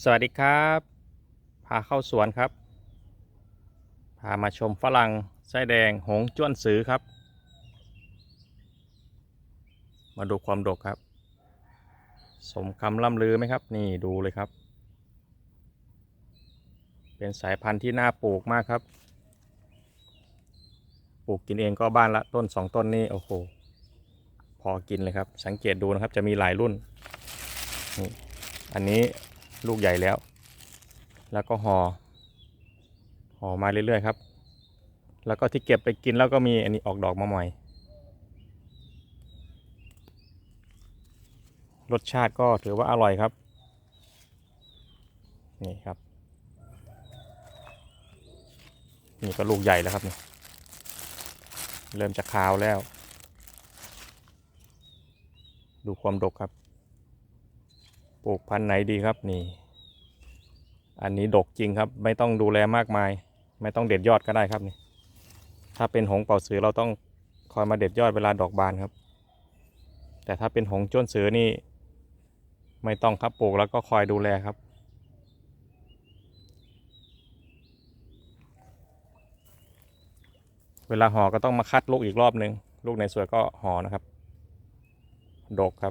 สวัสดีครับ พาเข้าสวนครับ พามาชมฝรั่งไส้แดงหงจ้วนสือครับ มาดูความดกครับ สมคำล่ำลือไหมครับ นี่ดูเลยครับ เป็นสายพันธุ์ที่น่าปลูกมากครับ ปลูกกินเองก็บ้านละต้นสองต้นนี่โอ้โห พอกินเลยครับ สังเกตดูนะครับจะมีหลายรุ่นนี่อันนี้ ลูกใหญ่แล้ว แล้วก็หอ่อห่อมาเรื่อยๆครับ แล้วก็ที่เก็บไปกินแล้วก็มีอันนี้ออกดอกมาใหม่รสชาติก็ถือว่าอร่อยครับ นี่ครับ นี่ก็ลูกใหญ่แล้วครับนี่เริ่มจะคาวแล้ว ดูความดกครับ ปลูกพันธุ์ไหนดีครับนี่ อันนี้ดกจริงครับ ไม่ต้องดูแลมากมาย ไม่ต้องเด็ดยอดก็ได้ครับนี่ ถ้าเป็นหงเป่าสือเราต้องคอยมาเด็ดยอดเวลาดอกบานครับ แต่ถ้าเป็นหงจ้วนสือนี่ ไม่ต้องครับปลูกแล้วก็คอยดูแลครับเวลาห่อก็ต้องมาคัดลูกอีกรอบหนึ่งลูกในสวยก็ห่อนะครับ ดกครับ